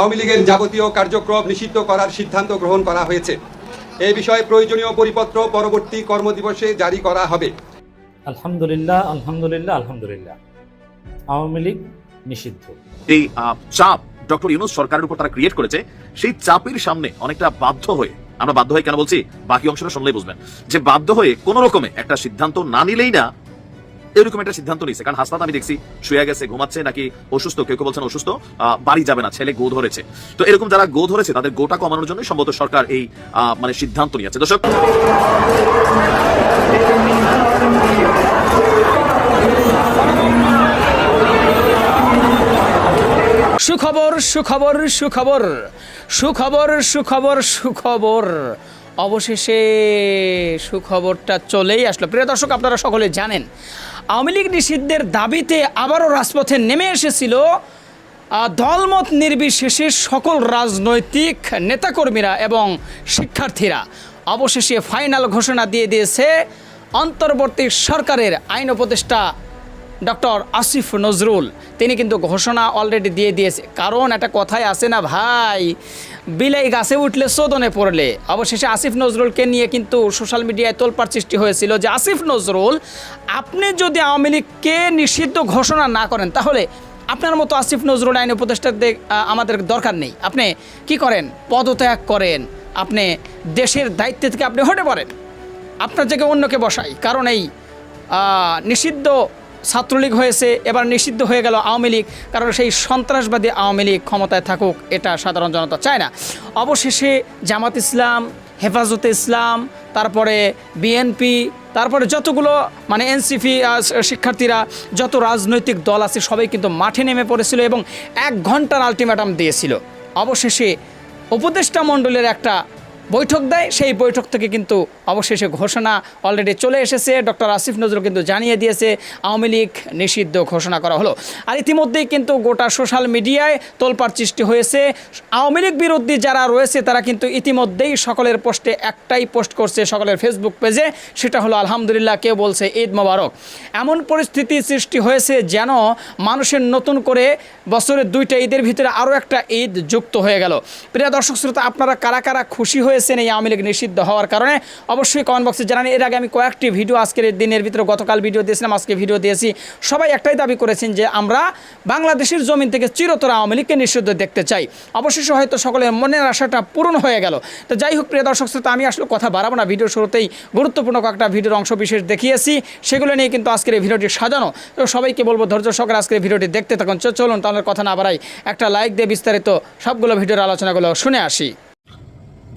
আওয়ামী লীগের যাবতীয় কার্যক্রম নিষিদ্ধ করার সিদ্ধান্ত গ্রহণ করা হয়েছে। এ বিষয়ে প্রয়োজনীয় পরিপত্র পরবর্তী কর্মদিবসে জারি করা হবে। আলহামদুলিল্লাহ আলহামদুলিল্লাহ আলহামদুলিল্লাহ। আওয়ামী লীগ নিষিদ্ধ। এই চাপ ডক্টর ইউনুস সরকারের উপর তারা ক্রিয়েট করেছে সেই চাপের সামনে অনেকটা বাধ্য হয়ে আমরা বাধ্য হয়ে কেন বলছি? বাকি অংশটা শুনলেই বুঝবেন। যে বাধ্য হয়ে কোন রকমে একটা সিদ্ধান্ত না নিলেই না এরকম একটা সিদ্ধান্ত নিয়েছে। কারণ হাসপাতাল আমি দেখছি শুয়ে গেছে, ঘুমাচ্ছে, নাকি অসুস্থ, কেউ কেউ বলছেন অসুস্থ বাড়ি যাবে না, ছেলে গো ধরেছে। তো এরকম যারা গো ধরেছে, তাদের গোটা কমানোর জন্য সম্ভবত সরকার এই মানে সিদ্ধান্ত নিয়েছে। দর্শক, সুখবর সুখবর সুখবর সুখবর সুখবর সুখবর। অবশেষে সুখবরটা চলেই আসলো। প্রিয় দর্শক, আপনারা সকলে জানেন আওয়ামী লীগ নিষিদ্ধের দাবিতে আবারও রাজপথে নেমে এসেছিল দলমত নির্বিশেষে সকল রাজনৈতিক নেতাকর্মীরা এবং শিক্ষার্থীরা। অবশেষে ফাইনাল ঘোষণা দিয়ে দিয়েছে, অন্তর্বর্তী সরকারের আইন উপদেষ্টা ডক্টর আসিফ নজরুল। তিনি কিন্তু ঘোষণা অলরেডি দিয়ে দিয়েছে। কারণ একটা কথাই আছে না ভাই, বিলাই গাছে উঠলে সোদনে পড়লে। অবশেষে আসিফ নজরুলকে নিয়ে কিন্তু সোশ্যাল মিডিয়ায় তোলপাড় সৃষ্টি হয়েছিল যে আসিফ নজরুল, আপনি যদি আওয়ামী লীগকে নিষিদ্ধ ঘোষণা না করেন, তাহলে আপনার মতো আসিফ নজরুল আইন উপদেষ্টাদের আমাদের দরকার নেই। আপনি কি করেন? পদত্যাগ করেন। আপনি দেশের দায়িত্ব থেকে আপনি হটে পড়েন। আপনার জায়গায় অন্যকে বসাই। কারণ এই নিষিদ্ধ ছাত্রলীগ হয়েছে, এবার নিষিদ্ধ হয়ে গেল আওয়ামী লীগ, কারণ সেই সন্ত্রাসবাদী আওয়ামী লীগ ক্ষমতায় থাকুক, এটা সাধারণ জনতা চায় না। অবশেষে জামাত ইসলাম, হেফাজতে ইসলাম, তারপরে বিএনপি, তারপরে যতগুলো মানে এনসিপি শিক্ষার্থীরা, যত রাজনৈতিক দল আছে, সবাই কিন্তু মাঠে নেমে পড়েছিল এবং এক ঘণ্টার আলটিমেটাম দিয়েছিল। অবশেষে উপদেষ্টা মণ্ডলের একটা বৈঠক দেয়, সেই বৈঠক থেকে কিন্তু অবশেষে ঘোষণা অলরেডি চলে এসেছে। ডক্টর আসিফ নজরুল কিন্তু জানিয়ে দিয়েছে, আওয়ামী লীগ নিষিদ্ধ ঘোষণা করা হলো। আর ইতিমধ্যেই কিন্তু গোটা সোশ্যাল মিডিয়ায় তোলপাড় সৃষ্টি হয়েছে। আওয়ামী লীগ বিরোধী যারা রয়েছে, তারা কিন্তু ইতিমধ্যেই সকলের পোস্টে একটাই পোস্ট করছে সকলের ফেসবুক পেজে সেটা হলো, আলহামদুলিল্লাহ, কেউ বলছে ঈদ মোবারক। এমন পরিস্থিতি সৃষ্টি হয়েছে যেন মানুষের নতুন করে বছরের দুইটা ঈদের ভিতরে আরও একটা ঈদ যুক্ত হয়ে গেল। প্রিয় দর্শক শ্রোতা, আপনারা কারা কারা খুশি হয়েছেন এই আওয়ামী লীগ নিষিদ্ধ হওয়ার কারণে? অবশ্যই কমেন্ট বক্সে জানান। এর আগে আমি কয়েকটি ভিডিও আজকের দিনের ভিতরে, গতকাল ভিডিও দিয়েছিলাম, আজকে ভিডিও দিয়েছি। সবাই একটাই দাবি করেছেন যে আমরা বাংলাদেশের জমিন থেকে চিরতর আওয়ামী লীগকে নিষিদ্ধ দেখতে চাই। অবশেষে হয়তো সকলের মনের আশাটা পূরণ হয়ে গেল। তো যাই হোক, প্রিয় দর্শক শ্রোতা, আমি আসলে কথা বাড়াবো না। ভিডিও শুরুতেই গুরুত্বপূর্ণ কয়েকটা ভিডিওর অংশ বিশেষ দেখিয়েছি। সেগুলো নিয়ে কিন্তু আজকের এই ভিডিওটি সাজানো। তো সবাইকে বলব, ধৈর্য সহকারে আজকের ভিডিওটি দেখতে থাকুন। চলুন, তাহলে কথা না বাড়াই একটা লাইক দিয়ে বিস্তারিত সবগুলো ভিডিওর আলোচনাগুলো শুনে আসি।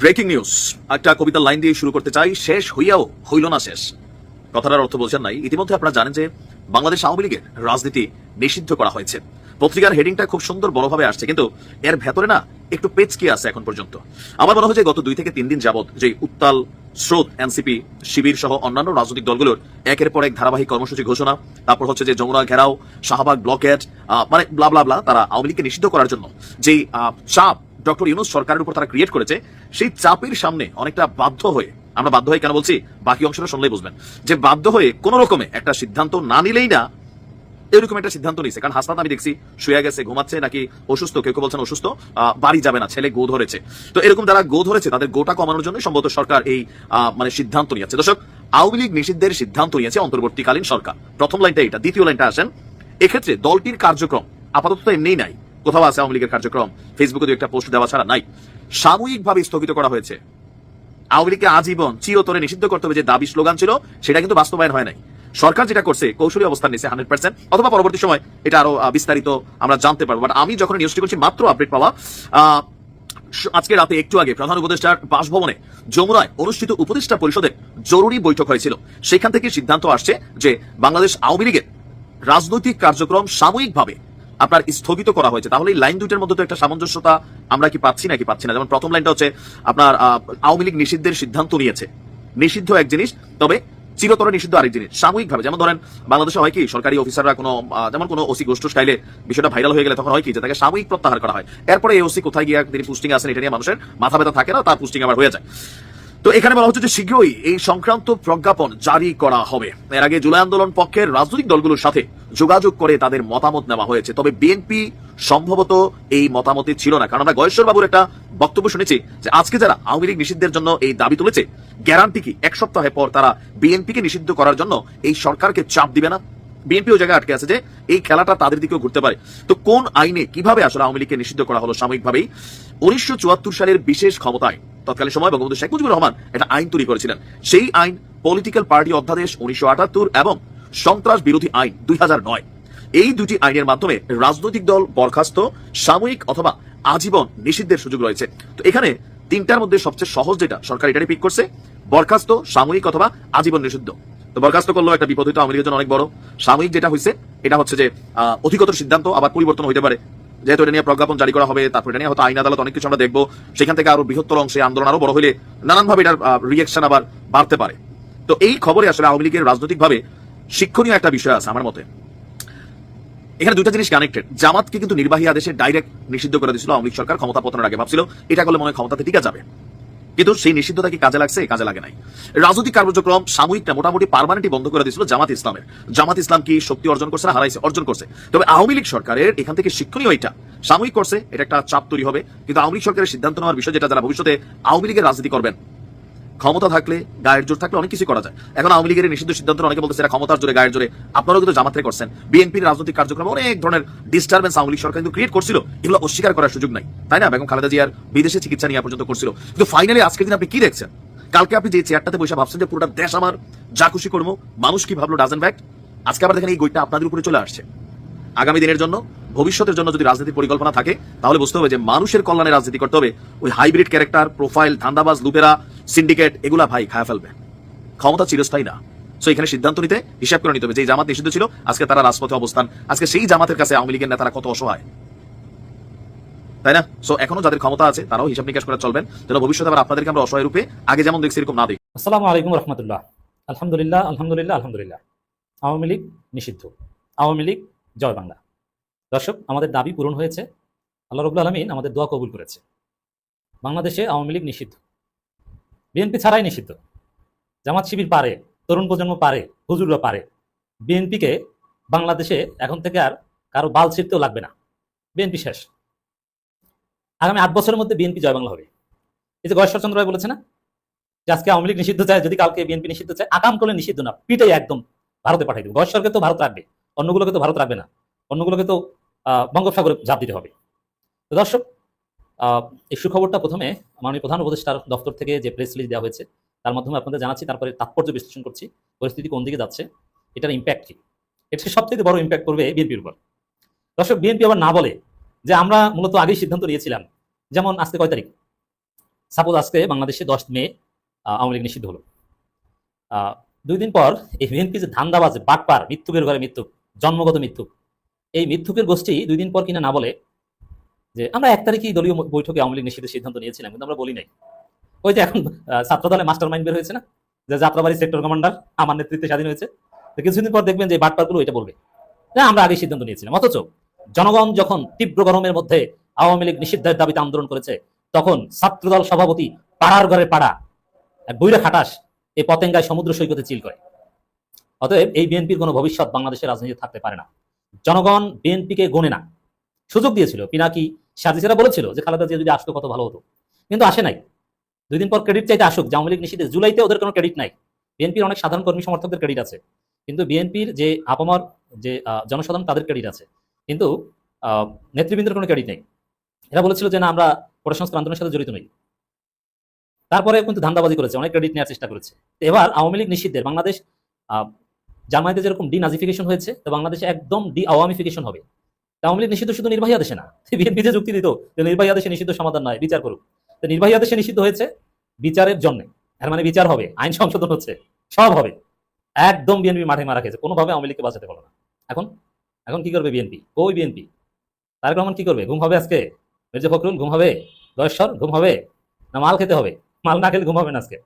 Breaking news. একটা কবিতার লাইন দিয়ে শুরু করতে চাই। শেষ হইয়াও হইল না শেষ। কথাটার অর্থ বলছেন নাই। ইতিমধ্যে আপনারা জানেন যে বাংলাদেশ আওয়ামী লীগের রাজনীতি নিষিদ্ধ করা হয়েছে। পত্রিকার হেডিংটা খুব সুন্দর বড়ভাবে আসছে, কিন্তু এর ভেতরে না একটু পেচ কি আছে এখন পর্যন্ত। আমার মনে হচ্ছে গত দুই থেকে তিন দিন যাবত যে উত্তাল স্রোত, এনসিপি, শিবির সহ অন্যান্য রাজনৈতিক দলগুলোর একের পর এক ধারাবাহিক কর্মসূচি ঘোষণা, তারপর হচ্ছে যে যমুনা ঘেরাও, শাহবাগ ব্লকেট মানে ব্লা তারা আওয়ামী লীগকে নিষিদ্ধ করার জন্য যেই চাপ ডক্টর ইউনুস সরকারের উপর তারা ক্রিয়েট করেছে, সেই চাপের সামনে অনেকটা বাধ্য হয়ে, আমরা বাধ্য হয়ে কেন বলছি? বাকি অংশটা শুনলেই বুঝবেন। যে বাধ্য হয়ে কোন রকমে একটা সিদ্ধান্ত না নিলেই না, এরকম একটা সিদ্ধান্ত নিয়েছে। কারণ হাসপাতাল আমি দেখছি, শুয়ে গেছে, ঘুমাচ্ছে, নাকি অসুস্থ, কেউ কেউ বলছেন অসুস্থ বাড়ি যাবে না, ছেলে গো ধরেছে। তো এরকম যারা গো ধরেছে, তাদের গোটা কমানোর জন্য সম্ভবত সরকার এই মানে সিদ্ধান্ত নিয়েছে। দর্শক, আওয়ামী লীগ নিষিদ্ধের সিদ্ধান্ত নিয়েছে অন্তর্বর্তীকালীন সরকার। প্রথম লাইনটা এটা দ্বিতীয় লাইনটা আসেন। এক্ষেত্রে দলটির কার্যক্রম আপাতত এমনিই নাই। কোথাও আছে আওয়ামী লীগের কার্যক্রম? ফেসবুকে দু একটা পোস্ট দেওয়া ছাড়া নাই। সাময়িকভাবে স্থগিত করা হয়েছে। আওয়ামী লীগকে আজীবন চিরতরে নিষিদ্ধ করতে হবে যে দাবি স্লোগান ছিল, সেটা কিন্তু বাস্তবায়ন হয় নাই। সরকার যেটা করছে, কৌশলী অবস্থান নিচ্ছে হান্ড্রেড পার্সেন্ট অথবা পরবর্তী সময় এটা আরও বিস্তারিত আমরা জানতে পারব। বাট আমি যখন নিউজটি করছি, মাত্র আপডেট পাওয়া আজকে রাতে একটু আগে প্রধান উপদেষ্টার বাসভবনে যমুনায় অনুষ্ঠিত উপদেষ্টা পরিষদের জরুরি বৈঠক হয়েছিল। সেখান থেকে সিদ্ধান্ত আসছে যে বাংলাদেশ আওয়ামী লীগের রাজনৈতিক কার্যক্রম সাময়িকভাবে আপনার স্থগিত করা হয়েছে। তাহলে লাইন দুইটার মধ্যে তো একটা সামঞ্জস্যতা আমরা কি পাচ্ছি নাকি পাচ্ছি না? যেমন প্রথম লাইনটা হচ্ছে, আপনার আওয়ামী লীগ নিষিদ্ধের সিদ্ধান্ত নিয়েছে। নিষিদ্ধ এক জিনিস, তবে চিরতরে নিষিদ্ধ আরেক জিনিস, সাময়িকভাবে। যেমন ধরেন, বাংলাদেশে হয় কি, সরকারি অফিসাররা কোনো যেমন কোনো ওসি গোষ্ঠ স্টাইলে বিষয়টা ভাইরাল হয়ে গেলে তখন হয় কি, যে তাকে সাময়িক প্রত্যাহার করা হয়। এরপরে এই ওসি কোথায় গিয়ে তিনি পুস্টিং আসেন এটা নিয়ে মানুষের মাথা ব্যথা থাকে না, তার পুস্টিং আবার হয়ে যায়। তো এখানে বলা হচ্ছে যে শীঘ্রই এই সংক্রান্ত প্রজ্ঞাপন জারি করা হবে। এর আগে জুলাই আন্দোলন পক্ষের রাজনৈতিক দলগুলোর সাথে যোগাযোগ করে তাদের মতামত নেওয়া হয়েছে। তবে বিএনপি সম্ভবত এই মতামতে ছিল না। কারণ আমরা গয়েশ্বর বাবুর একটা বক্তব্য শুনেছি যে আজকে যারা আওয়ামী লীগ নিষিদ্ধের জন্য এই দাবি তুলেছে, গ্যারান্টি কি? এক সপ্তাহে পর তারা বিএনপিকে নিষিদ্ধ করার জন্য এই সরকারকে চাপ দিবে না? বিএনপি ও জায়গায় আটকে আছে যে এই খেলাটা তাদের দিকেও ঘুরতে পারে। তো কোন আইনে কীভাবে আসলে আওয়ামী লীগকে নিষিদ্ধ করা হলো সাময়িকভাবেই? উনিশশো সালের বিশেষ ক্ষমতায় তৎকালীন সময় বঙ্গবন্ধু শেখ মুজিবুর রহমান একটা আইন তৈরি করেছিলেন। সেই আইন পলিটিক্যাল পার্টি অধ্যাদেশ উনিশশো এবং সন্ত্রাস বিরোধী আইন দুই হাজার নয়। এই দুটি আইনের মাধ্যমে রাজনৈতিক দল বরখাস্ত, সাময়িক অথবা আজীবন নিষিদ্ধের সুযোগ রয়েছে। তো এখানে তিনটার মধ্যে সবচেয়ে সহজ যেটা সরকার এটাই পিক করছে, বরখাস্ত, সাময়িক অথবা আজীবন নিষিদ্ধ। তো বরখাস্ত করলেও একটা বিপদ হইতো আওয়ামী জন্য অনেক বড়। সাময়িক যেটা হয়েছে এটা হচ্ছে যে অধিকতর সিদ্ধান্ত আবার পরিবর্তন হইতে পারে। যেহেতু এটা নিয়ে প্রজ্ঞাপন জারি করা হবে, তারপর এটা নিয়ে হয়তো আইন আদালত অনেক কিছু আমরা দেখব। সেখান থেকে আরও বৃহত্তর অংশে আন্দোলন আরও বড় হলে নানানভাবে এটার রিয়েকশন আবার বাড়তে পারে। তো এই খবরে আসলে আওয়ামী লীগের রাজনৈতিকভাবে শিক্ষণীয় একটা বিষয় আছে আমার মতে। এখানে দুটা জিনিস কানেক্টেড জামাতকে কিন্তু নির্বাহী আদেশে ডাইরেক্ট নিষিদ্ধ করে দিয়েছিল আওয়ামী লীগ সরকার, ক্ষমতা পতনের আগে ভাবছিল, এটা করলে মনে ক্ষমতাতে টিকা যাবে। কিন্তু সেই নিষিদ্ধতা কি কাজে লাগছে? কাজে লাগে নাই। রাজনৈতিক কার্যক্রম সাময়িকটা মোটামুটি পারমানেন্টই বন্ধ করে দিয়েছিল জামাত ইসলামের। জামাত ইসলাম কি শক্তি অর্জন করছে না হারাইছে? অর্জন করছে। তবে আওয়ামী লীগ সরকারের এখান থেকে শিক্ষণীয় এটা। সাময়িক করছে, এটা একটা চাপ তৈরি হবে। কিন্তু আওয়ামী লীগ সরকারের সিদ্ধান্ত নেওয়ার বিষয় যেটা যারা ভবিষ্যতে আওয়ামী লীগের রাজনীতি করবেন ক্ষমতা থাকলে, গায়ের জোর থাকলে অনেক কিছু করা যায়। এখন আওয়ামী লীগের নিষিদ্ধ সিদ্ধান্ত অনেকে বলতেছে এটা ক্ষমতার জোরে গায়ের জোরে। আপনারাও কিন্তু জামাতে করছেন। বিএনপির রাজনৈতিক কার্যক্রম অনেক ধরনের ডিস্টারবেন্স আওয়ামী সরকার কিন্তু ক্রিয়েট করছিল। এগুলো অস্বীকার করার সুযোগ নাই। তাই না? বেগম খালেদা জিয়ার বিদেশে চিকিৎসা নিয়ে পর্যন্ত করছিল। কিন্তু ফাইনালি আজকের দিন আপনি কি দেখছেন? কালকে আপনি যে চেয়ারটাতে বসে ভাবছেন যে পুরোটা দেশ আমার, যা খুশি করব, মানুষ কি ভাবলো ডাজেন ব্যাক আজকে আবার দেখেন এই গইটা আপনাদের উপরে চলে আসছে। আগামী দিনের জন্য ভবিষ্যতের জন্য যদি রাজনীতির পরিকল্পনা থাকে, তাহলে বুঝতে হবে যে মানুষের কল্যাণে রাজনীতি করতে হবে। ওই হাইব্রিড ক্যারেক্টার প্রোফাইল ধান্দাবাজ, লুপেরা সিন্ডিকেট এগুলা ভাই খায় ফেলবে। ক্ষমতা চিরস্থায়ী না। সো এখানে সিদ্ধান্ত নিতে হিসাব করে নিতে হবে। যে জামাত নিষিদ্ধ ছিল, আজকে তারা রাজপথে অবস্থান। আজকে সেই জামাতের কাছে আওয়ামী লীগের নেতারা কত অসহায়। তাই না? সো এখনও যাদের ক্ষমতা আছে, তারাও হিসাব নিকাশ করে চলবেন। যেন ভবিষ্যতে আবার আপনাদেরকে আমরা অসহায় রূপে আগে যেমন দেখছি, এরকম না দেখি। আসসালামু আলাইকুম রহমতুল্লাহ। আলহামদুলিল্লাহ আলহামদুলিল্লাহ আলহামদুলিল্লাহ। আওয়ামী লীগ নিষিদ্ধ। আওয়ামী লীগ জয় বাংলা। দর্শক, আমাদের দাবি পূরণ হয়েছে। আল্লাহ রবুল আলমিন আমাদের দোয়া কবুল করেছে। বাংলাদেশে আওয়ামী লীগ নিষিদ্ধ। বিএনপি ছাড়াই নিষিদ্ধ। জামাত শিবির পারে, তরুণ প্রজন্ম পারে, হুজুররা পারে। বিএনপিকে বাংলাদেশে এখন থেকে আর কারও বাল ছিঁড়তেও লাগবে না। বিএনপি শেষ। আগামী আট বছরের মধ্যে বিএনপি জয় বাংলা হবে। এই যে গয়েশ্বরচন্দ্র রায় বলেছে না? যে আজকে আওয়ামী লীগ নিষিদ্ধ চায়, যদি কালকে বিএনপি নিষিদ্ধ চায় আকাম করলে নিষিদ্ধ না, পিটাই একদম ভারতে পাঠাই দেবে। গয়েশ্বরকে তো ভারত রাখবে, অন্যগুলোকে তো ভারত রাখবে না। অন্যগুলোকে তো বঙ্গোপসাগরে ঝাঁপ দিতে হবে। তো দর্শক এই সুখবরটা প্রথমে মাননীয় প্রধান উপদেষ্টার দপ্তর থেকে যে প্রেস রিলিজ দেওয়া হয়েছে, তার মাধ্যমে আপনাদের জানাচ্ছি, তারপরে তাৎপর্য বিশ্লেষণ করছি, পরিস্থিতি কোন দিকে যাচ্ছে, এটার ইম্প্যাক্ট কি? এটা সবথেকে বড় ইম্প্যাক্ট করবে বিএনপির উপর। দর্শক বিএনপি আবার না বলে যে আমরা মূলত আগেই সিদ্ধান্ত নিয়েছিলাম, যেমন আজকে কয় তারিখ? সাপোজ আজকে বাংলাদেশে দশ মে আওয়ামী লীগ নিষিদ্ধ হলো। দুই দিন পর এই বিএনপি যে ধান্দাবাজ, বাটপার মৃত্যুকের ঘরে মৃত্যু, জন্মগত মৃত্যু এই মৃত্যুকের গোষ্ঠী দুই দিন পর কিনা না বলে যে, আমরা এক তারিখেই দলীয় বৈঠকে আওয়ামী লীগ নিষিদ্ধের সিদ্ধান্ত নিয়েছিলাম, কিন্তু আমরা বলি নাই। ওই যে এখন ছাত্র দলে মাস্টার মাইন্ড বের হয়েছে না? যে যাত্রাবাড়ি সেক্টর কমান্ডার, আমার নেতৃত্বে স্বাধীন হয়েছে। তো কিছুদিন পর দেখবেন যে বাটপারগুলো এটা বলবে। না, আমরা আগে সিদ্ধান্ত নিয়েছিলাম। অথচ জনগণ যখন তীব্র গরমের মধ্যে আওয়ামী লীগ নিষিদ্ধের দাবিতে আন্দোলন করেছে, তখন ছাত্রদল সভাপতি পাড়ার ঘরে পাড়া বৈরা খাটাস এই পতেঙ্গায় সমুদ্র সৈকতে চিল করে। অতএব এই বিএনপির কোনো ভবিষ্যৎ বাংলাদেশের রাজনীতি থাকতে পারে না। জনগণ বিএনপিকে গণে না। সুযোগ দিয়েছিল পিনাকি সাজিসেরা বলেছিল যে খালেদা জিয়া যদি আসতো কত ভালো হতো। কিন্তু আসে নাই। দুই দিন পর ক্রেডিট চাইতে আসুক আওয়ামী লীগ নিষিদ্ধে জুলাইতে ওদের কোনো ক্রেডিট নাই। বিএনপির অনেক সাধারণ কর্মী সমর্থকদের ক্রেডিট আছে। কিন্তু বিএনপির যে আপামর, যে জনসাধারণ, তাদের ক্রেডিট আছে। কিন্তু নেতৃবৃন্দের কোনো ক্রেডিট নেই। এরা বলেছিল যে না, আমরা প্রশাসন আন্দোলনের সাথে জড়িত নই। তারপরে কিন্তু ধান্দাবাজি করেছে, অনেক ক্রেডিট নেওয়ার চেষ্টা করেছে। এবার আওয়ামী লীগ নিষিদ্ধের বাংলাদেশ জার্মানিতে যেরকম ডিনাজিফিকেশন হয়েছে, তো বাংলাদেশে একদম ডি আওয়ামিফিকেশন হবে আওয়ামী লীগ নিষিদ্ধ শুধু নির্বাহী আদেশে না, বিএনপি যে যুক্তি দিত যে নির্বাহী আদেশে নিষিদ্ধ সমাধান নয়, বিচার করুক। তো নির্বাহী আদেশে নিষিদ্ধ হয়েছে, বিচারের জন্য। এর মানে বিচার হবে, আইন সংশোধন হচ্ছে, সব হবে। একদম বিএনপি মাঠে মারা খেয়েছে, কোনোভাবে আওয়ামী লীগকে বাঁচাতে পারল না। এখন এখন কি করবে বিএনপি? কই বিএনপি? তারেক রহমান কি করবে? ঘুম হবে আজকে? মির্জা ফখরুল, ঘুম হবে? দশেশ্বর ঘুম হবে? না মাল খেতে হবে? মাল না খেলে ঘুম হবে না আজকে?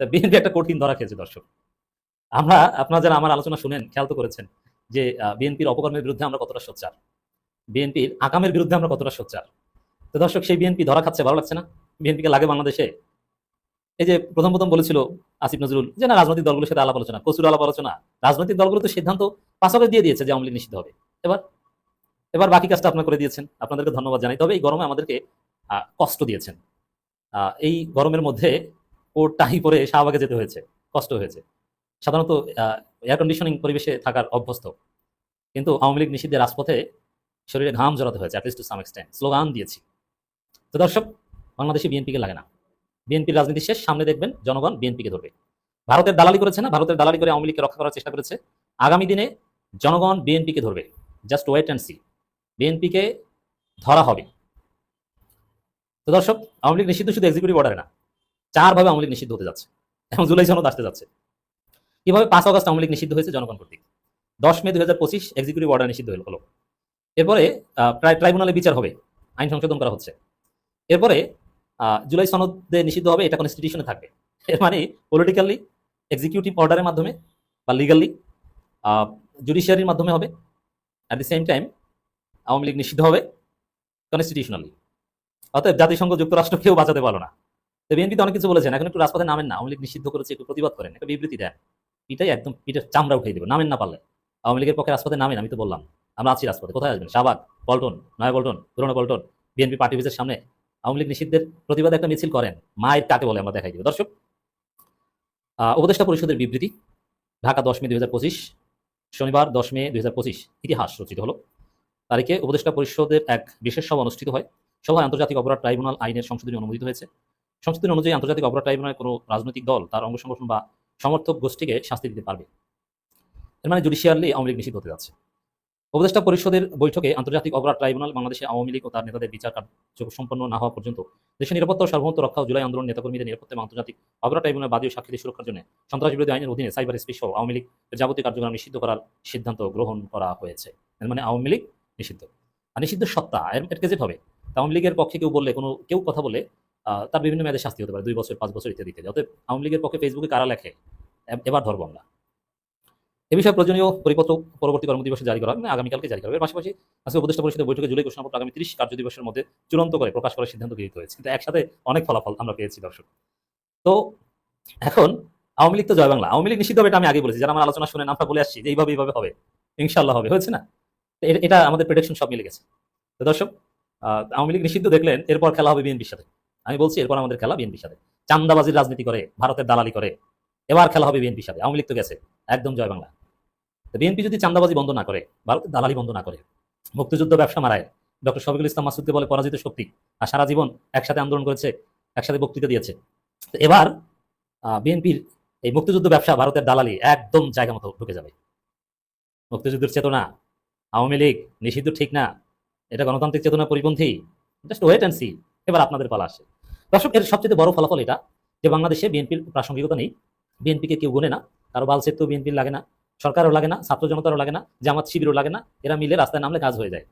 তা বিএনপি একটা কঠিন ধরা খেয়েছে দর্শক। আমরা, আপনারা যারা আমার আলোচনা শুনেন, খেয়াল তো করেছেন যে বিএনপির অপকর্মের বিরুদ্ধে আমরা কতটা সোচ্চার? বিএনপির আকামের বিরুদ্ধে আমরা কতটা সোচ্চার? তো দর্শক, সেই বিএনপি ধরা খাচ্ছে, ভালো লাগছে না? বিএনপিকে লাগে বাংলাদেশে? এই যে প্রথম প্রথম বলেছিল আসিফ নজরুল যে, না, রাজনৈতিক দলগুলোর সাথে আলাপ আলোচনা প্রচুর আলাপ আলোচনা। রাজনৈতিক দলগুলো তো সিদ্ধান্ত পাশাপাশি দিয়ে দিয়েছে যে, আওয়ামী লীগ নিষিদ্ধ হবে। এবার এবার বাকি কাজটা আপনারা করে দিয়েছেন। আপনাদেরকে ধন্যবাদ জানাই। তবে এই গরমে আমাদেরকে কষ্ট দিয়েছেন। এই গরমের মধ্যে ও টাহি পরে শাহবাগে যেতে হয়েছে, কষ্ট হয়েছে। সাধারণত এয়ার কন্ডিশনিং পরিবেশে থাকার অভ্যস্ত। কিন্তু আওয়ামী লীগ নিষিদ্ধের রাজপথে শরীরে ঘাম জড়াতে হয়েছে at least to some extent slogan দিয়েছি। তো দর্শক, বাংলাদেশে বিএনপিকে লাগে না। বিএনপির রাজনীতি শেষ, সামনে দেখবেন জনগণ বিএনপিকে ধরবে। ভারতের দালালি করেছে না? ভারতের দালালি করে আওয়ামী লীগকে রক্ষা করার চেষ্টা করেছে? আগামী দিনে জনগণ বিএনপিকে ধরবে। জাস্ট ওয়েট অ্যান্ড সি বিএনপিকে ধরা হবে। তো দর্শক, আওয়ামী লীগ নিষিদ্ধ শুধু এক্সিকিউটিভ অর্ডারে না, চারভাবে আওয়ামী লীগ নিষিদ্ধ হতে যাচ্ছে। এখন জুলাই সনদ আসতে যাচ্ছে। কীভাবে পাঁচ আগস্ট আওয়ামী লীগ নিষিদ্ধ হয়েছে জনগণ কর্তৃক। দশ মে দুই হাজার পঁচিশ এক্সিকিউটিভ অর্ডার নিষিদ্ধ হলো। এরপরে প্রায় ট্রাইব্যুনালে বিচার হবে, আইন সংশোধন করা হচ্ছে। এরপরে জুলাই সনদে নিষিদ্ধ হবে, এটা কনস্টিটিউশনে থাকবে। এর মানে পলিটিক্যালি এক্সিকিউটিভ অর্ডারের মাধ্যমে বা লিগালি জুডিশিয়ারির মাধ্যমে হবে। At the same time Awami League নিষিদ্ধ হবে কনস্টিটিউশনালি অতএব জাতিসংঘ, যুক্তরাষ্ট্র কেউ বাঁচাতে পারল না। তো বিএনপি অনেক কিছু বলেছেন, এখন একটু রাজপথে নামেন না। আওয়ামী লীগ নিষিদ্ধ করেছে, একটু প্রতিবাদ করেন, একটা বিবৃতি দেন। পিটাই একদম পিঠের চামড়া উঠিয়ে দেবে, নামেন না পারলে। আওয়ামী লীগের পক্ষে রাজপথে নামেন, আমি তো বললাম। আমরা আছি রাজপথে, কোথায় আসবেন? শাহবাগ, পল্টন, নয়া পল্টন, পুরনো পল্টন, বিএনপি পার্টি অফিসের সামনে। আওয়ামী লীগ নিষিদ্ধের প্রতিবাদে একটা মিছিল করেন, মায়ের কাকে বলে আমরা দেখাই দিব। দর্শক উপদেষ্টা পরিষদের বিবৃতি, ঢাকা দশ মে দুই হাজার পঁচিশ, শনিবার দশ মে দুই হাজার পঁচিশ, ইতিহাস রচিত হলো। তারিখে উপদেষ্টা পরিষদের এক বিশেষ সভা অনুষ্ঠিত হয়। সভায় আন্তর্জাতিক অপরাধ ট্রাইব্যুনাল আইনের সংশোধনী অনুমোদিত হয়েছে। সংশোধনী অনুযায়ী আন্তর্জাতিক অপরাধ ট্রাইব্যুনালের কোনো রাজনৈতিক দল, তার অঙ্গ সংগঠন বা সমর্থক গোষ্ঠীকে শাস্তি দিতে পারবে। এর মানে জুডিশিয়ারলি আওয়ামী লীগ নিষিদ্ধ হতে যাচ্ছে। উপদেষ্টা পরিষদের বৈঠকে আন্তর্জাতিক অপরাধ ট্রাইব্যুনাল বাংলাদেশে আওয়ামী লীগ ও তার নেতাদের বিচার কার্য সম্পন্ন না হওয়া পর্যন্ত দেশের নিরাপত্তা ও সার্বভৌমত্ব রক্ষা ও জুলাই আন্দোলন নেতাকর্মীদের নিরাপত্তা এবং আন্তর্জাতিক অপরাধ ট্রাইব্যুনাল বাদী সাক্ষীদের সুরক্ষার জন্য সন্ত্রাস বিরোধী আইনের অধীনে সাইবার স্পেস সহ আওয়ামী লীগ যাবতীয় কার্যক্রম নিষিদ্ধ করার সিদ্ধান্ত গ্রহণ করা হয়েছে। এর মানে আওয়ামী লীগ নিষিদ্ধ। আর নিষিদ্ধ সত্তা এর গেজেট হবে। আওয়ামী লীগের পক্ষে কেউ বললে কোনো, কেউ কথা বলে তার বিভিন্ন মেয়াদে শাস্তি হতে পারে, দুই বছর, পাঁচ বছর ইত্যাদি ইত্যাদি। অতএব আওয়ামী লীগের পক্ষে ফেসবুকে কারা লেখে? এবার ধরবো আমরা। এ বিষয়ে প্রয়োজনীয় পরিপত্র পরবর্তী কর্মদিবসে জারি করা হবে আগামীকালকে জারি করা। হবে পাশাপাশি আজকে উপদেষ্টা পরিষদের বৈঠকে জুলাই ঘোষণাপত্র আগামী তিরিশ কার্য দিবসের মধ্যে চূড়ান্ত করে প্রকাশ করার সিদ্ধান্ত গৃহীত হয়েছে। কিন্তু একসাথে অনেক ফলাফল আমরা পেয়েছি, দর্শক। তো এখন আওয়ামী লীগ তো জয় বাংলা। আওয়ামী লীগ নিষিদ্ধ হবে এটা আমি আগে বলেছি। যারা আমার আলোচনা শুনে নামটা বলে আসছি যে এইভাবে এইভাবে হবে ইনশাল্লাহ হবে। হয়েছে না? এটা আমাদের প্রেডিকশন সব মিলে গেছে। তো দর্শক আওয়ামী লীগ নিষিদ্ধ দেখলেন, এরপর খেলা হবে বিএনপির সাথে। আমি বলছি, এরপর আমাদের খেলা বিএনপির সাথে। চান্দাবাজির রাজনীতি করে, ভারতের দালালি করে, এবার খেলা হবে বিএনপির সাথে। আওয়ামী লীগ তো গেছে, একদম জয় বাংলা। তো বিএনপি যদি চান্দাবাজি বন্ধ না করে, ভারতের দালালি বন্ধ না করে, মুক্তিযুদ্ধ ব্যবসা মারায়, ডক্টর শফিকুল ইসলাম মাসুদকে বলে পরাজিত শক্তি, আর সারা জীবন একসাথে আন্দোলন করেছে, একসাথে বক্তৃতা দিয়েছে। এবার বিএনপির এই মুক্তিযুদ্ধ ব্যবসা ভারতের দালালি একদম জায়গা মতো ঢুকে যাবে। মুক্তিযুদ্ধের চেতনা, আওয়ামী লীগ নিষিদ্ধ ঠিক না, এটা গণতান্ত্রিক চেতনা পরিপন্থী জাস্ট ওয়েট অ্যান্ড সি এবার আপনাদের পালা আসে। দর্শক, এর সবচেয়ে বড় ফলাফল এটা যে বাংলাদেশে বিএনপির প্রাসঙ্গিকতা নেই। বিএনপিকে কেউ গুনে না, কারও বালসের তো বিএনপির লাগে না, সরকারও লাগে না, ছাত্র জনতারও লাগে না, জামাত শিবিরও লাগে না, এরা মিলে রাস্তায় নামলে কাজ হয়ে যায়।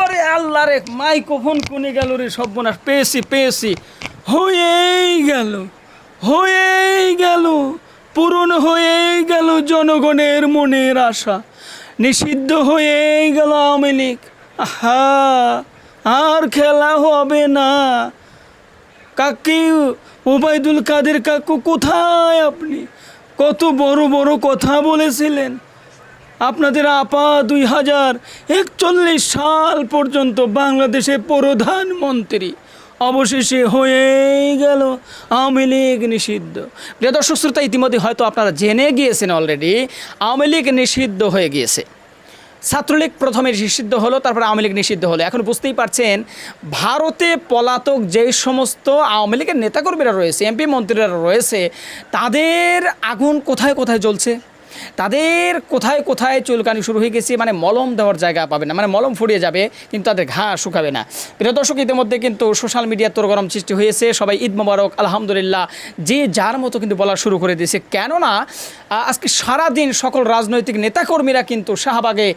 ওরে আল্লাহ রে, মাইক্রোফোন কোনে গেল রে সর্বনাশ? পেয়েছি পেয়েছি। হয়েই গেল হয়েই গেল, পূরণ হয়েই গেল জনগণের মনের আশা। নিষিদ্ধ হয়েই গেল আওয়ামী লীগ। আহা, আর খেলা হবে না। কাকি, ওবায়দুল কাদের কাকু, কোথায় আপনি? কত বড় বড় কথা বলেছিলেন। আপনাদের আপা দুই হাজার একচল্লিশ সাল পর্যন্ত বাংলাদেশের প্রধানমন্ত্রী। অবশেষে হয়ে গেল আওয়ামী লীগ নিষিদ্ধ। প্রিয় দর্শক, শ্রোতা, ইতিমধ্যে হয়তো আপনারা জেনে গিয়েছেন অলরেডি আওয়ামী লীগ নিষিদ্ধ হয়ে গিয়েছে। ছাত্রলীগ প্রথমে নিষিদ্ধ হলো, তারপরে আওয়ামী লীগ নিষিদ্ধ হলো। এখন বুঝতেই পারছেন, ভারতে পলাতক যেই সমস্ত আওয়ামী লীগের নেতাকর্মীরা রয়েছে, এমপি মন্ত্রীরা রয়েছে, তাদের আগুন কোথায় কোথায় জ্বলছে? তাদের কোথায় কোথায় চুলকানি শুরু হয়ে গেছে মানে মলম দেওয়ার জায়গা পাবে না মানে মলম ফুরিয়ে যাবে, কিন্তু তাদের ঘা শুকাবে না। প্রিয় দর্শক, ইতিমধ্যে কিন্তু সোশ্যাল মিডিয়ার তোর গরম সৃষ্টি হয়েছে, সবাই ঈদ মোবারক, আলহামদুলিল্লাহ, যে যার মতো কিন্তু বলা শুরু করে দিয়েছে। কেননা আজকে সারাদিন সকল রাজনৈতিক নেতাকর্মীরা কিন্তু শাহবাগে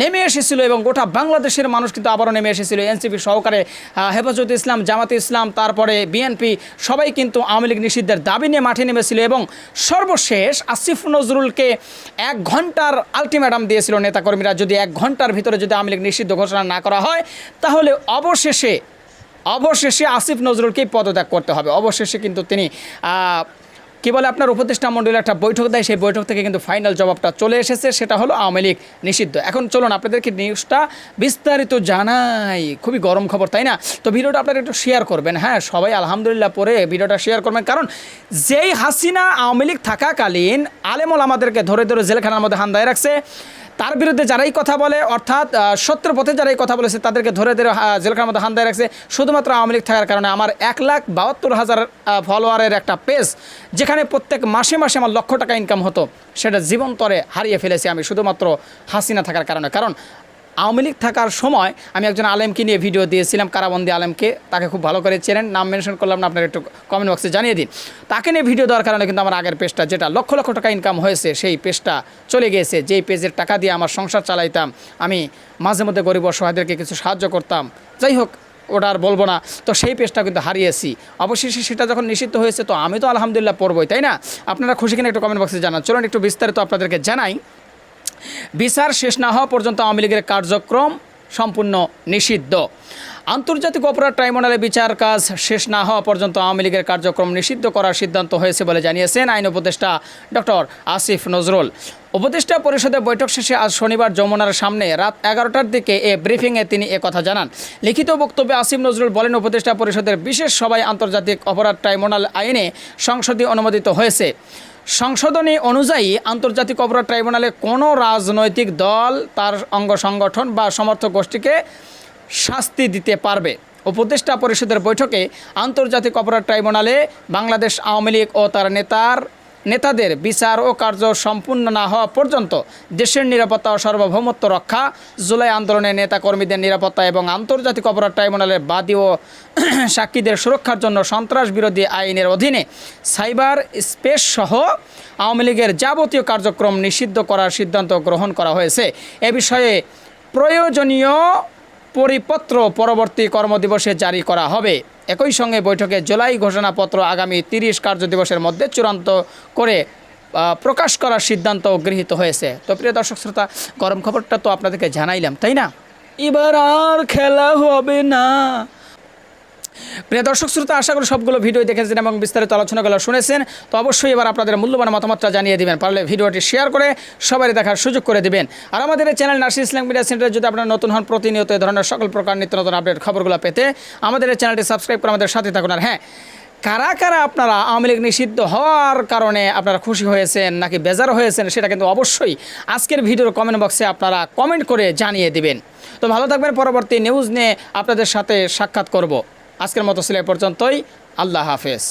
নেমে এসেছিল এবং গোটা বাংলাদেশের মানুষ কিন্তু আবারও নেমে এসেছিল। এনসিপি সহকারে হেফাজতে ইসলাম, জামাতে ইসলাম, তারপরে বিএনপি সবাই কিন্তু আওয়ামী লীগ নিষিদ্ধের দাবি নিয়ে মাঠে নেমেছিল এবং সর্বশেষ আসিফ নজরুলকে এক ঘণ্টার আলটিমেটাম দিয়েছিল নেতাকর্মীরা। যদি এক ঘণ্টার ভিতরে যদি আওয়ামী লীগ নিষিদ্ধ ঘোষণা না করা হয়, তাহলে অবশেষে অবশেষে আসিফ নজরুলকেই পদত্যাগ করতে হবে। অবশেষে কিন্তু তিনি কি বলে আপনার উপদেষ্টা মণ্ডলীর একটা বৈঠক দেয়, সেই বৈঠক থেকে কিন্তু ফাইনাল জবাবটা চলে এসেছে, সেটা হলো আওয়ামী লীগ নিষিদ্ধ। এখন চলুন আপনাদেরকে নিউজটা বিস্তারিত জানাই। খুবই গরম খবর, তাই না? তো ভিডিওটা আপনারা একটু শেয়ার করবেন। হ্যাঁ সবাই আলহামদুলিল্লাহ পরে ভিডিওটা শেয়ার করবেন। কারণ যেই হাসিনা আওয়ামী লীগ থাকাকালীন আলেমল আমাদেরকে ধরে ধরে জেলখানার মধ্যে হান্দায় রাখছে তার বিরুদ্ধে যারাই কথা বলে, অর্থাৎ সত্যের পথে যারাই কথা বলেছে, তাদেরকে ধরে ধরে জেলখানার মধ্যে হান্দায় রাখছে। শুধুমাত্র আওয়ামী লীগ থাকার কারণে আমার এক লাখ বাহাত্তর হাজার ফলোয়ারের একটা পেজ যেখানে প্রত্যেক মাসে মাসে আমার লক্ষ টাকা ইনকাম হতো, সেটা জীবন্তরে হারিয়ে ফেলেছি আমি, শুধুমাত্র হাসিনা থাকার কারণে। কারণ আওয়ামী লীগ থাকার সময় আমি একজন আলেমকে নিয়ে ভিডিও দিয়েছিলাম, কারাবন্দি আলেমকে। তাকে খুব ভালো করে চেনেন। নাম মেনশন করলাম না, আপনার একটু কমেন্ট বক্সে জানিয়ে দিন। তাকে নিয়ে ভিডিও দেওয়ার কারণে কিন্তু আমার আগের পেজটা, যেটা লক্ষ লক্ষ টাকা ইনকাম হয়েছে, সেই পেজটা চলে গিয়েছে। যেই পেজের টাকা দিয়ে আমার সংসার চালাইতাম, আমি মাঝে মধ্যে গরিব অসহায়দেরকে কিছু সাহায্য করতাম। যাই হোক, ওটা আর বলব না। তো সেই পেজটা কিন্তু হারিয়েছি। অবশেষে সেটা যখন নিষিদ্ধ হয়েছে, তো আমি তো আলহামদুলিল্লাহ পড়বই, তাই না? আপনারা খুশি কিনা একটু কমেন্ট বক্সে জানান। চলুন একটু বিস্তারিত আপনাদেরকে জানাই। বিচার শেষ না হওয়া পর্যন্ত আওয়ামী লীগের কার্যক্রম সম্পূর্ণ নিষিদ্ধ। আন্তর্জাতিক অপরাধ ট্রাইব্যুনালে বিচার কাজ শেষ না হওয়া পর্যন্ত আওয়ামী লীগের কার্যক্রম নিষিদ্ধ করার সিদ্ধান্ত হয়েছে বলে জানিয়েছেন আইন উপদেষ্টা ডক্টর আসিফ নজরুল। উপদেষ্টা পরিষদের বৈঠক শেষে আজ শনিবার যমুনার সামনে রাত এগারোটার দিকে এ ব্রিফিংয়ে তিনি কথা জানান। লিখিত বক্তব্যে আসিফ নজরুল বলেন, উপদেষ্টা পরিষদের বিশেষ সভায় আন্তর্জাতিক অপরাধ ট্রাইব্যুনাল আইনে সংসদীয় অনুমোদিত হয়েছে। সংশোধনী অনুযায়ী আন্তর্জাতিক অপরাধ ট্রাইব্যুনালে কোনো রাজনৈতিক দল তার অঙ্গ সংগঠন বা সমর্থক গোষ্ঠীকে শাস্তি দিতে পারবে। উপদেষ্টা পরিষদের বৈঠকে আন্তর্জাতিক অপরাধ ট্রাইব্যুনালে বাংলাদেশ আওয়ামী লীগ ও তার নেতার নেতাদের বিচার ও কার্য সম্পূর্ণ না হওয়া পর্যন্ত দেশের নিরাপত্তা ও সার্বভৌমত্ব রক্ষা, জুলাই আন্দোলনের নেতাকর্মীদের নিরাপত্তা এবং আন্তর্জাতিক অপরাধ ট্রাইব্যুনালের বাদী ও সাক্ষীদের সুরক্ষার জন্য সন্ত্রাস বিরোধী আইনের অধীনে সাইবার স্পেস সহ আওয়ামী লীগের যাবতীয় কার্যক্রম নিষিদ্ধ করার সিদ্ধান্ত গ্রহণ করা হয়েছে। এ বিষয়ে প্রয়োজনীয় পরিপত্র পরবর্তী কর্মদিবসে জারি করা হবে। একই সঙ্গে বৈঠকে জুলাই ঘোষণাপত্র আগামী তিরিশ কার্যদিবসের মধ্যে চূড়ান্ত করে প্রকাশ করার সিদ্ধান্ত গৃহীত হয়েছে। তো প্রিয় দর্শক শ্রোতা, গরম খবরটা তো আপনাদেরকে জানাইলাম, তাই না? এবার আর খেলা হবে না। প্রিয় দর্শক শ্রোতা, আশা করি সবগুলো ভিডিও দেখেছেন এবং বিস্তারিত আলোচনাগুলো শুনেছেন। তো অবশ্যই এবার আপনাদের মূল্যবান মতামতটা জানিয়ে দিবেন। পারলে ভিডিওটি শেয়ার করে সবাই দেখার সুযোগ করে দিবেন। আর আমাদের এই চ্যানেল নার্সি ইসলাম মিডিয়া সেন্টারে যদি আপনারা নতুন হন, প্রতিনিয়ত এই ধরনের সকল প্রকার নিত্য নতুন আপডেট খবরগুলো পেতে আমাদের এই চ্যানেলটি সাবস্ক্রাইব করে আমাদের সাথে থাকুন। আর হ্যাঁ কারা কারা আপনারা আওয়ামী লীগ নিষিদ্ধ হওয়ার কারণে আপনারা খুশি হয়েছেন নাকি বেজার হয়েছেন, সেটা কিন্তু অবশ্যই আজকের ভিডিওর কমেন্ট বক্সে আপনারা কমেন্ট করে জানিয়ে দিবেন। তো ভালো থাকবেন, পরবর্তী নিউজ নিয়ে আপনাদের সাথে সাক্ষাৎ করব। আজকের মতো এ পর্যন্তই। আল্লাহ হাফেজ।